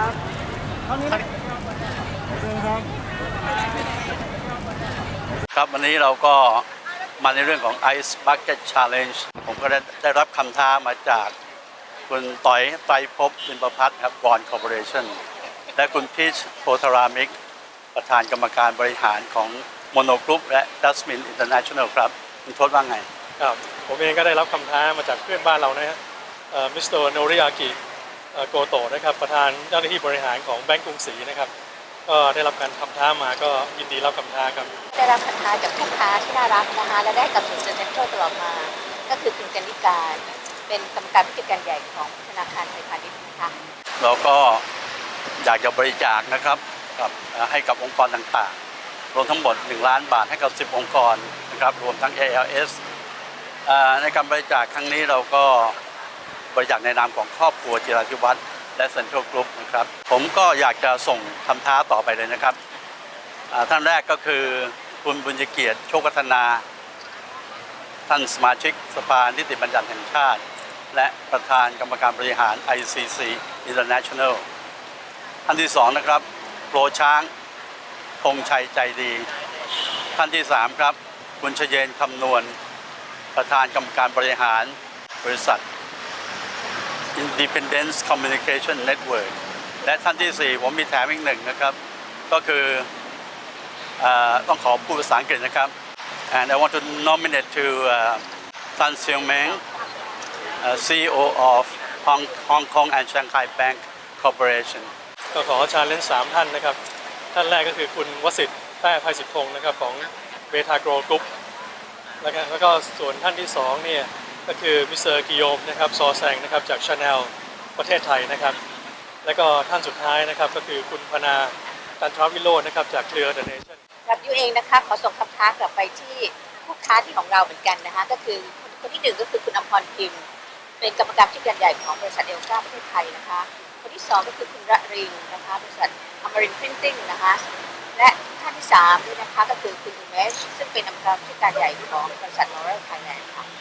ครับเท่านี้นะเชิญครับ ครับวันนี้เราก็มาในเรื่องของ Ice Bucket Challenge ผมก็ได้ได้รับคำท้ามาจากคุณต่อยไตรภพบินประพัฒน์ครับบอลคอร์ปอเรชั่นและคุณพีชโพธารามิก ประธานกรรมการบริหารของโมโนกรุ๊ปและดัสมินอินเตอร์เนชั่นแนลครับคุณทศว่าไง ครับ ผมเองก็ได้รับคำท้ามาจากเพื่อนบ้านเรานะฮะมิสเตอร์โนริยากิ โกโตะนะครับประธานเจ้าหน้าที่บริหารของแบงก์กรุงศรีนะครับก็ได้รับการคำท้ามาก็ยินดีรับคำท้าครับได้รับคำท้าจากลูกค้าที่น่ารักนะคะและได้กับหนุนเซ็นทรัลตลอดมา ก็คือคุณกันนิการเป็นกรรมการผู้จัดการใหญ่ของธนาคารไทยพาณิชย์นะคะเราก็อยากจะบริจาคนะครับกับเอ่อให้กับองค์กรต่างๆ รวมทั้งหมด 1 ล้านบาทให้กับ 10 องค์กรนะครับรวมทั้ง ALS เอ่อในการบริจาคครั้งนี้เราก็ บริจาคในนามของครอบครัวจิราธิวัฒน์และเซ็นทรัลกรุ๊ปนะครับ ผมก็อยากจะส่งคำท้าต่อไปเลยนะครับท่านแรกก็คือคุณบุญเกียรติโชคพัฒนา ท่านสมาชิกสภานิติบัญญัติแห่งชาติ และประธานกรรมการบริหาร ICC International ท่านที่สองนะครับโปรช้างพงชัยใจดี ท่านที่สามครับคุณชเยนคำนวณ ประธานกรรมการบริหารบริษัท Independence Communication Network และท่านที่สี่ผมมีแถมอีกหนึ่งนะครับ ก็คืออต้องขอพูดภาษาอังกฤษนะครับ and I want to nominate to uh, Tan Seung Meng uh, CEO of Hong, Hong Kong and Shanghai Bank Corporation ก็ขอชาเลนจ์สามท่านนะครับ ท่านแรกก็คือคุณวสิทธิ์แต้ภัยสิทธิพงศ์นะครับของเบทาโกรกรุ๊ปแล้วก็แล้วก็ส่วนท่านที่สองเนี่ย ก็คือมิสเตอร์กิโยมนะครับซอแซงนะครับจากชาแนลประเทศไทยนะครับ แล้วก็ท่านสุดท้ายนะครับก็คือคุณพนาตันทรวิโรจน์นะครับจากเครือเดอะเนชั่นกับยูเองนะคะขอส่งคำท้ากลับไปที่ลูกค้าที่ของเราเหมือนกันนะคะก็คือคนคนที่หนึ่งก็คือคุณอมพรพิมพ์เป็นกรรมการผู้จัดการใหญ่ของบริษัทเอลกาประเทศไทยนะคะ คนที่สองก็คือคุณระริงนะคะบริษัทอมรินพรินติ้งนะคะและท่านที่สามด้วยนะคะก็คือคุณเมชซึ่งเป็นกรรมการผู้จัดการใหญ่ของบริษัทนอร์เรลไทยแลนด์ค่ะ